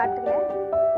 घाट है।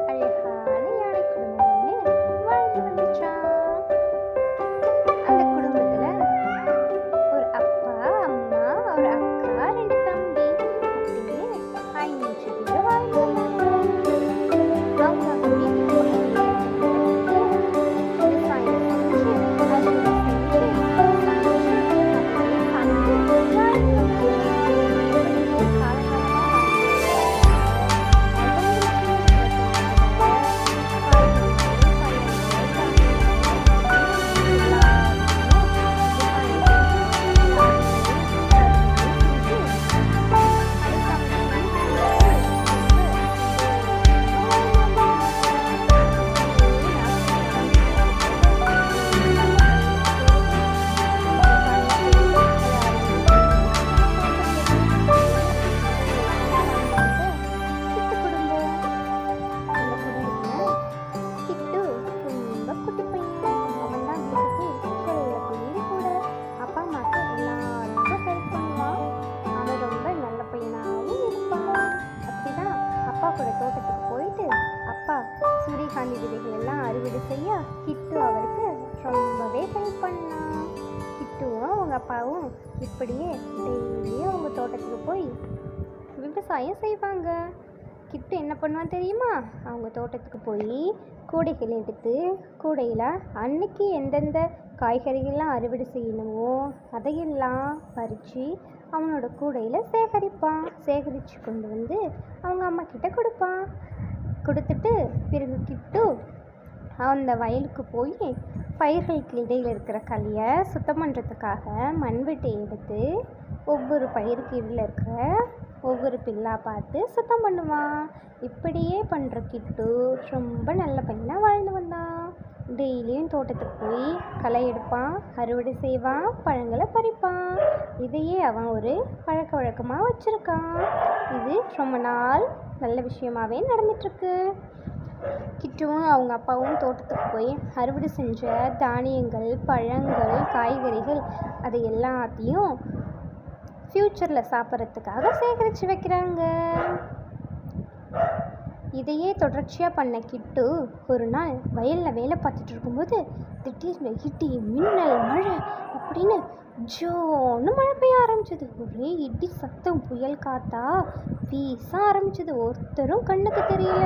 செய்ய கிட்டு அவருக்கு ரொம்பவே ஹெல்ப் பண்ணான் கிட்டுவும் அவங்க அப்பாவும் இப்படியே டெய்லியும் அவங்க தோட்டத்துக்கு போய் விவசாயம் செய்வாங்க. கிட்டு என்ன பண்ணுவான் தெரியுமா? அவங்க தோட்டத்துக்கு போய் கூடைகள் எடுத்து கூடையில் அன்னைக்கு எந்தெந்த காய்கறிகள்லாம் அறுவடை செய்யணுமோ அதையெல்லாம் பறித்து அவனோட கூடையில் சேகரிப்பான். சேகரித்து கொண்டு வந்து அவங்க அம்மா கிட்ட கொடுப்பான். கொடுத்துட்டு பிறகு கிட்டு அந்த வயலுக்கு போய் பயிர்களுக்கு இடையில் இருக்கிற களியை சுத்தம் பண்ணுறதுக்காக மண்வெட்டி எடுத்து ஒவ்வொரு பயிருக்கு இடையில் இருக்கிற ஒவ்வொரு பில்லா பார்த்து சுத்தம் பண்ணுவான் இப்படியே பண்ணுற கிட்டு ரொம்ப நல்ல பையனாக வாழ்ந்து வந்தான் டெய்லியும் தோட்டத்துக்கு போய் களை எடுப்பான் அறுவடை செய்வான் பழங்களை பறிப்பான். இதையே அவன் ஒரு பழக்க வழக்கமாக வச்சுருக்கான். இது ரொம்ப நாள் நல்ல விஷயமாவே நடந்துட்டுருக்கு கிட்டுவும் அவங்க அப்பாவும் தோட்டத்துக்கு போய் அறுவடை செஞ்ச தானியங்கள் பழங்கள் காய்கறிகள் அது எல்லாத்தையும் ஃப்யூச்சரில் சாப்பிட்றதுக்காக சேகரித்து வைக்கிறாங்க. இதையே தொடர்ச்சியாக பண்ண கிட்டு ஒரு நாள் வயலில் வேலை பார்த்துட்டு இருக்கும்போது திடீர்னு இடி மின்னல் மழை அப்படின்னு ஜோன்னு மழை பெய்ய ஆரம்பிச்சது. ஒரே இடி சத்தம் புயல் காத்தா வீச ஆரம்பிச்சது. ஒருத்தரும் கண்ணுக்கு தெரியல.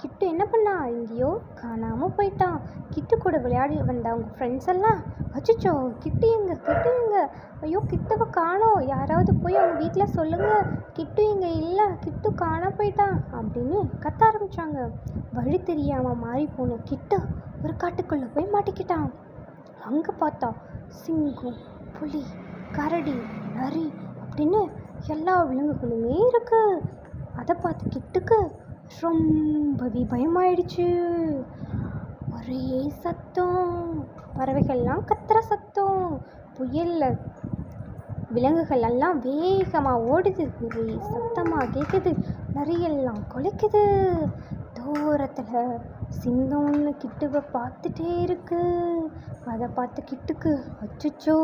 கிட்டு என்ன பண்ணா? எங்கேயோ காணாமல் போயிட்டான். கிட்டு கூட விளையாடி வந்த அவங்க ஃப்ரெண்ட்ஸ் எல்லாம் அச்சச்சோ கிட்டு எங்க? கிட்டு எங்க? ஐயோ கிட்டவை காணோம். யாராவது போய் அவங்க வீட்டில் சொல்லுங்க. கிட்டு இங்கே இல்லை. கிட்டு காண போயிட்டான் அப்படின்னு கத்த ஆரம்பிச்சாங்க. வழி தெரியாமல் மாறி போன கிட்டு ஒரு காட்டுக்குள்ளே போய் மாட்டிக்கிட்டான். அங்கே பார்த்தா சிங்கம் புலி கரடி நரி அப்படின்னு எல்லா விலங்குகளுமே இருக்கு. அதை பார்த்து கிட்டுக்கு ரொம்பவே பயமாயிடுச்சு. ஒரே சத்தம். பறவைகள்லாம் கத்துற சத்தம். புயல்ல விலங்குகள் எல்லாம் வேகமாக ஓடுது. ஒரே சத்தமாக கேட்குது நரியெல்லாம் கொலைக்குது. தூரத்தில் சிங்கம் ஒன்று கிட்டுவை பார்த்துட்டே இருக்கு. அதை பார்த்து கிட்டுக்கு அச்சுச்சோ.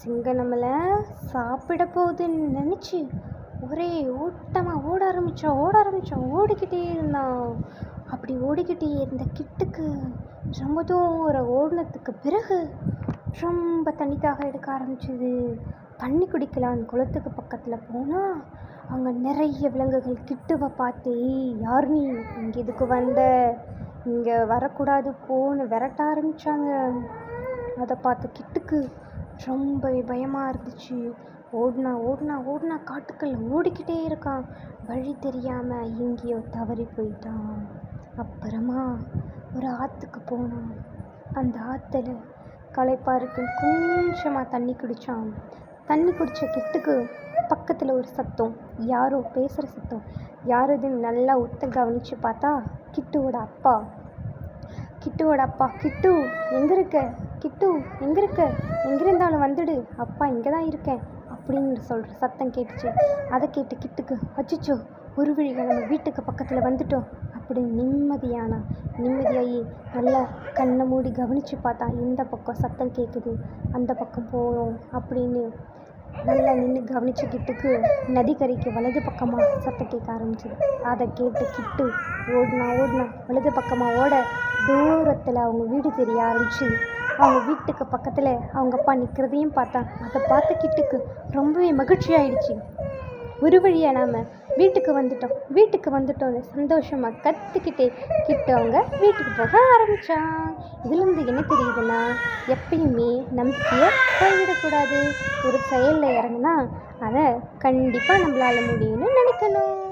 சிங்கம் நம்மளை சாப்பிட போகுதுன்னு நினச்சி ஒரே ஓட்டமாக ஓட ஆரம்பித்தோம் ஓட ஆரம்பித்தோம் ஓடிக்கிட்டே இருந்தான் அப்படி ஓடிக்கிட்டே இருந்த கிட்டுக்கு ரொம்ப தூரம் ஓடினத்துக்கு பிறகு ரொம்ப தனித்தாக எடுக்க ஆரம்பிச்சுது. தண்ணி குடிக்கலான்னு குளத்துக்கு பக்கத்தில் போனால் அங்கே நிறைய விலங்குகள் கிட்டுவை பார்த்து "ஏய், யார் நீ? இங்கே இதுக்கு வந்த? இங்கே வரக்கூடாது போன்னு விரட்ட ஆரம்பித்தாங்க அதை பார்த்து கிட்டுக்கு ரொம்ப பயமாக இருந்துச்சு. ஓடினா ஓடினா ஓடினா காட்டுக்குள்ளே ஓடிக்கிட்டே இருக்கான் வழி தெரியாமல் எங்கேயோ தவறி போயிட்டான். அப்புறமா ஒரு ஆற்றுக்கு போனான். அந்த ஆற்றுல களைப்பாருக்கு கொஞ்சமாக தண்ணி குடித்தான் தண்ணி குடித்த கிட்டுக்கு பக்கத்தில் ஒரு சத்தம். யாரோ பேசுகிற சத்தம். யார் இதுன்னு நல்லா உத்து கவனித்து பார்த்தா கிட்டுவோட அப்பா. கிட்டுவோட அப்பா கிட்டு எங்கே இருக்க? கிட்டு எங்கே இருக்க? எங்கே இருந்தாலும் வந்துடு. அப்பா இங்கே தான் இருக்கேன். அப்படின்னு சொல்கிற சத்தம் கேட்டுச்சு. அதை கேட்டு கிட்டுக்கு அச்சச்சோ ஒரு வழியாக நம்ம வீட்டுக்கு பக்கத்தில் வந்துட்டோம். அப்படி நிம்மதியானா நிம்மதியாகி நல்லா கண்ணை மூடி கவனித்து பார்த்தா இந்த பக்கம் சத்தம் கேட்குது அந்த பக்கம் போகிறோம் அப்படின்னு நல்லா நின்று கவனிச்சு கிட்டுக்கு நதிக்கரைக்கு வலது பக்கமாக சத்தம் கேட்க ஆரம்பிச்சது. அதை கேட்டு கிட்டு ஓடினா ஓடினா வலது பக்கமாக ஓட தூரத்தில் அவங்க வீடு தெரிய ஆரம்பிச்சு அவங்க வீட்டுக்கு பக்கத்தில் அவங்க அப்பா நிற்கிறதையும் பார்த்தான் அதை பார்த்து கிட்டுக்கு ரொம்பவே மகிழ்ச்சி ஆயிடுச்சு ஒரு வழியாக நாம் வீட்டுக்கு வந்துட்டோம். வீட்டுக்கு வந்துட்டோம்னு சந்தோஷமாக கற்றுக்கிட்டே கிட்டவங்க வீட்டுக்கு போக ஆரம்பித்தான் இதுலேருந்து என்ன தெரியுதுன்னா எப்பயுமே நம்பிக்கையை கைவிடக்கூடாது ஒரு செயலில் இறங்கினா அதை கண்டிப்பாக நம்மளால் முடியும்னு நினைக்கணும்.